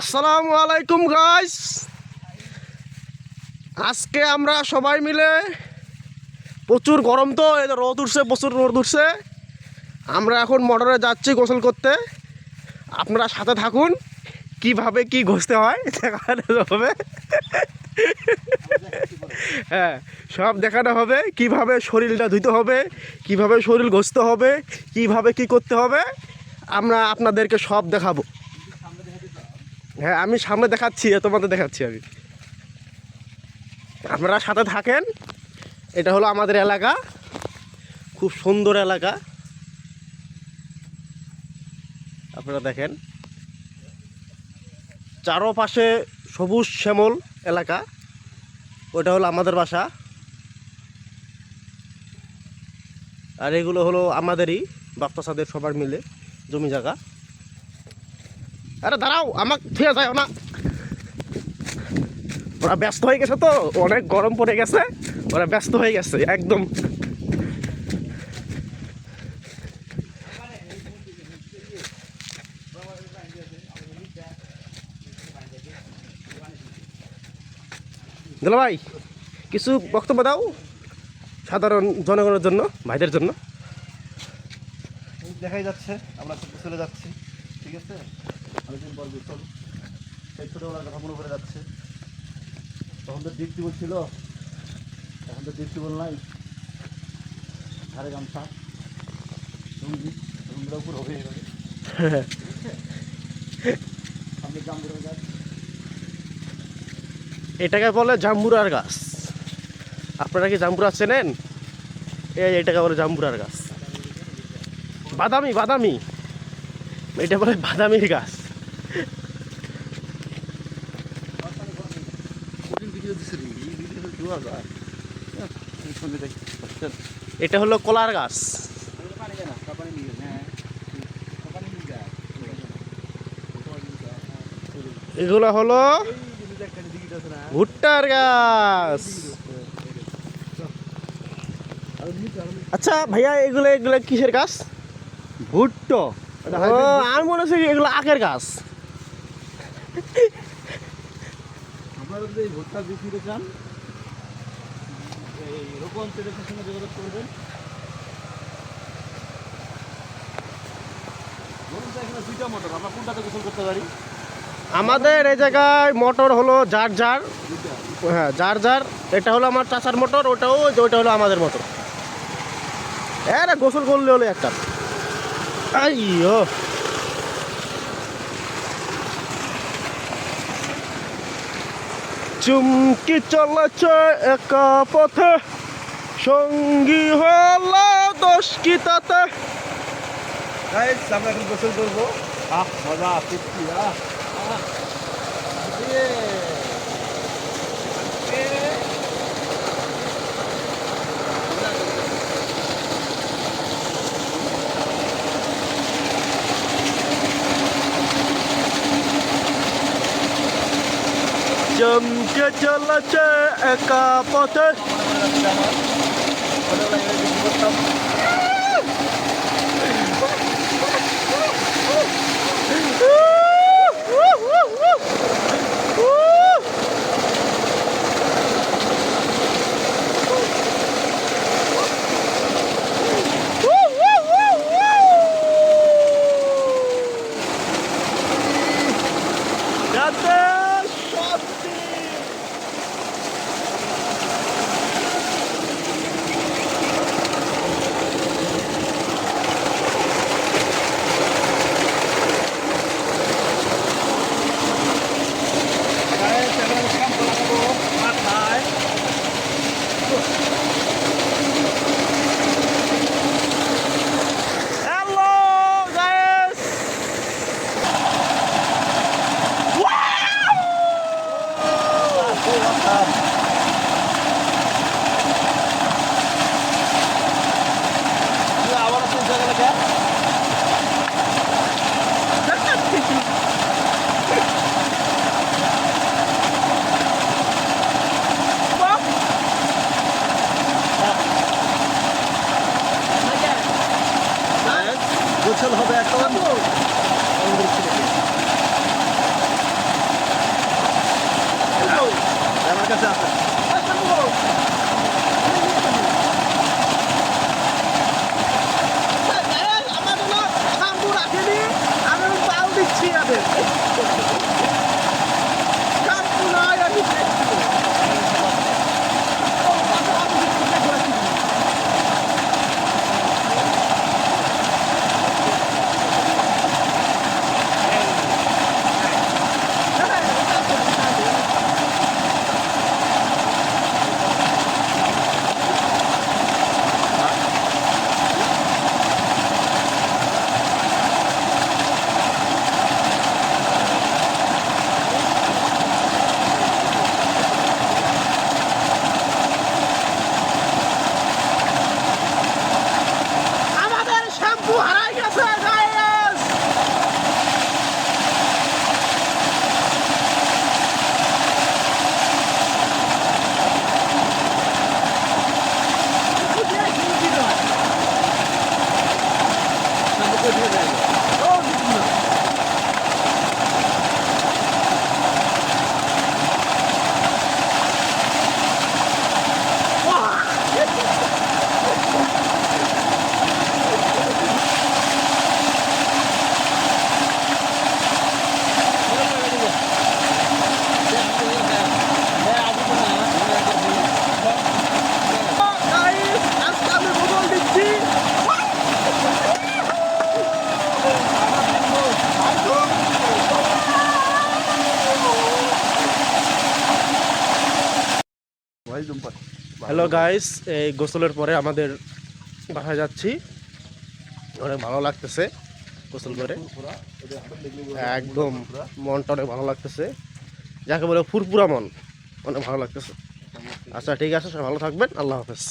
আসসালামু আলাইকুম গাইস আজকে আমরা সবাই মিলে প্রচুর গরম তো, এই রোদ উঠছে, প্রচুর রোদ উঠছে। আমরা এখন মোটরে যাচ্ছি গোসল করতে। আপনারা সাথে থাকুন, কীভাবে কি ঘষতে হয়, দেখানো হবে। হ্যাঁ সব দেখানো হবে, কীভাবে শরীরটা ধুতে হবে, কীভাবে শরীর ঘষতে হবে, কীভাবে কি করতে হবে, আমরা আপনাদেরকে সব দেখাবো। হ্যাঁ আমি সামনে দেখাচ্ছি তোমাদের দেখাচ্ছি আমি। আপনারা সাথে থাকেন, এটা হলো আমাদের এলাকা, খুব সুন্দর এলাকা। আপনারা দেখেন, চারোপাশে সবুজ শ্যামল এলাকা, ওটা হলো আমাদের বাসা। আর এগুলো হলো আমাদেরই বাপ্তাসাদের সবার মিলে জমি জায়গা। আরে দাঁড়াও, আমাকে থুয়ে যায় না ওরা ব্যস্ত হয়ে গেছে তো, অনেক গরম পড়ে গেছে, ওরা ব্যস্ত হয়ে গেছে, একদম। দিল ভাই কিছু বক্তব্য দাও, সাধারণ জনগণের জন্য, ভাইদের জন্য। দেখাই যাচ্ছে, আমরা চলে যাচ্ছি, ঠিক আছে? অনেকদিন পর গোসল সেই ছোটোবেলার কথা মনে করে যাচ্ছে। তখন তো ডিপ টিউবল ছিল। এখন তো ডিপ টিউবল নাই। ধারে গামছা। লুঙ্গি। লুঙ্গির উপর হবে এটাকে বলে জাম্বুরার গাছ। আপনারা কি জাম্বুরা চেনেন? এই এটাকে বলে জাম্বুরার গাছ। বাদামি বাদামি। এটা বলে বাদামির গাছ। এটা হলো কলার গাছ। এগুলো হলো ভুট্টার গাছ। আচ্ছা ভাইয়া, এগুলো এগুলো কিসের গাছ? ভুট্টো। আমি মনে হচ্ছে এগুলো আখের গাছ। আপনারা যদি ভুট্টা চান এই রোপণ সঙ্গে যোগাযোগ করবেন। আমাদের এই জায়গায় মোটর হলো যার যার। হ্যাঁ যার যার। এটা হলো আমার চাচার মোটর ওটাও ওইটা হলো আমাদের মোটর হ্যাঁ গোসল করলে হলো একটা। আইয়ো। চুমকি চলেছে একা পথে। সঙ্গী হল দোষ কি তাতে? গোসল করব। আহ মজা আহ। চমকে চলেছে একা পথে? যাতে সত্যি সচল হবে এখন। হ্যালো গাইস এই গোসলের পরে আমাদের বাসায় যাচ্ছি। অনেক ভালো লাগতেছে গোসল করে। একদম মনটা অনেক ভালো লাগতেছে। যাকে বলে ফুরপুরা মন, অনেক ভালো লাগতেছে। আচ্ছা ঠিক আছে ভালো থাকবেন। আল্লাহ হাফেজ।